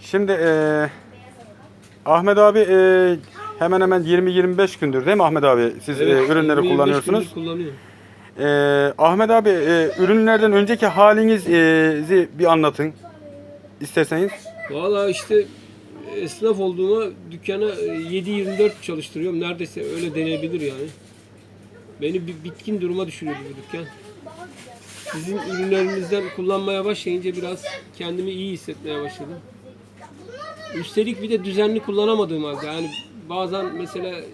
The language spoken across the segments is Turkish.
Şimdi eee Ahmet abi eee, hemen hemen 20-25 gündür değil mi Ahmet abi siz eee, ürünleri 25 kullanıyorsunuz? kullanıyorum. Eee, Ahmet abi eee, ürünlerden önceki halinizi bir anlatın isterseniz. Valla işte esnaf olduğuma dükkana e, 7-24 çalıştırıyorum. Neredeyse öyle denebilir yani. Beni bir bitkin duruma düşürüyordu bu dükkan. Sizin ürünlerinizden kullanmaya başlayınca biraz kendimi iyi hissetmeye başladım. Üstelik bir de düzenli kullanamadığım halde yani bazen mesela e,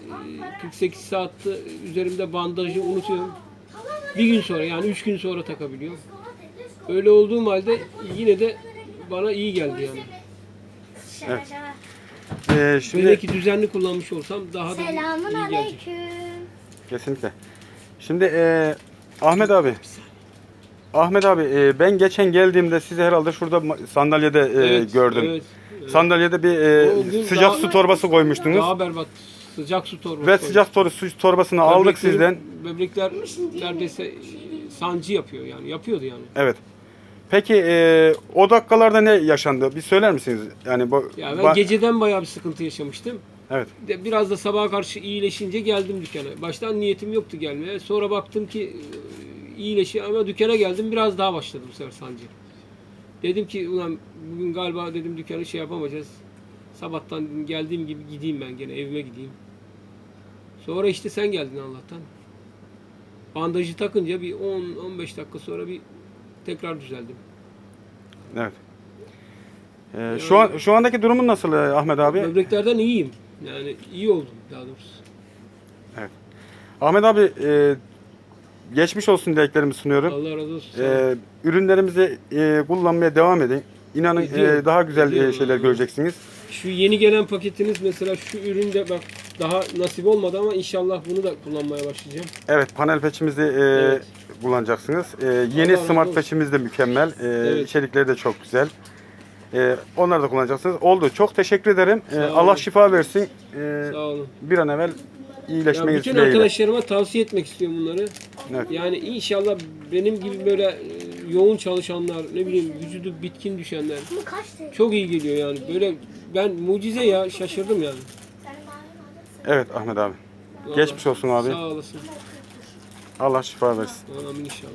48 saatte üzerimde bandajı unutuyorum. Bir gün sonra yani 3 gün sonra takabiliyorum. Öyle olduğum halde yine de bana iyi geldi yani. Evet. Eee, şimdi Belki düzenli kullanmış olsam daha da Selamun iyi gelecek. aleyküm. kesinlikle. Şimdi eee, Ahmet abi Ahmet abi eee, ben geçen geldiğimde sizi herhalde şurada ma- sandalyede eee, Evet, gördüm. evet. Sandalyede bir O gün sıcak daha- su torbası koymuştunuz. Daha berbat. Sıcak su torbası. Ve sıcak tor- su torbasını aldık sizden. Böbrekler neredeyse e, sancı yapıyor yani. Yapıyordu yani. Evet. Peki eee, o dakikalarda ne yaşandı? Bir söyler misiniz? Yani bu Ya ben ba- geceden bayağı bir sıkıntı yaşamıştım. Evet. De- Biraz da sabaha karşı iyileşince geldim dükkana. Baştan niyetim yoktu gelmeye. Sonra baktım ki e, iyileşiyor ama dükkana geldim biraz daha başladı bu sefer sancı. Dedim ki ulan bugün galiba dedim dükkanı şey yapamayacağız. Sabahtan geldiğim gibi gideyim ben gene evime gideyim. Sonra işte sen geldin Allah'tan. Bandajı takınca bir 10-15 dakika sonra bir tekrar düzeldim. Evet. Eee, şu an şu andaki durumun nasıl eee, Ahmet abi? Böbreklerden iyiyim. Yani iyi oldum daha doğrusu. Ahmet abi eee, geçmiş olsun dileklerimi sunuyorum. Allah razı olsun. Eee, ürünlerimizi eee, kullanmaya devam edin. İnanın Ediyorum, eee, daha güzel ediyorum. şeyler göreceksiniz. Şu yeni gelen paketiniz mesela şu üründe bak daha nasip olmadı ama inşallah bunu da kullanmaya başlayacağım. Evet panel peçimizi eee, Evet. kullanacaksınız. Eee, yeni Allah razı smart olsun. peçimiz de mükemmel. Eee, Evet. İçerikleri de çok güzel. Eee, onları da kullanacaksınız. Oldu. Çok teşekkür ederim. Sağ olun. Allah şifa versin. Eee, Sağ olun. bir an evvel Ya iyileşmeniz bütün dileğiyle. arkadaşlarıma tavsiye etmek istiyorum bunları. Evet. Yani inşallah benim gibi böyle e, yoğun çalışanlar, ne bileyim vücudu bitkin düşenler Bu kaç TL? çok iyi geliyor yani. Böyle ben mucize ya şaşırdım yani. Evet Ahmet abi. Vallahi. Geçmiş olsun abi. Sağ olasın. Allah şifa versin. Amin inşallah.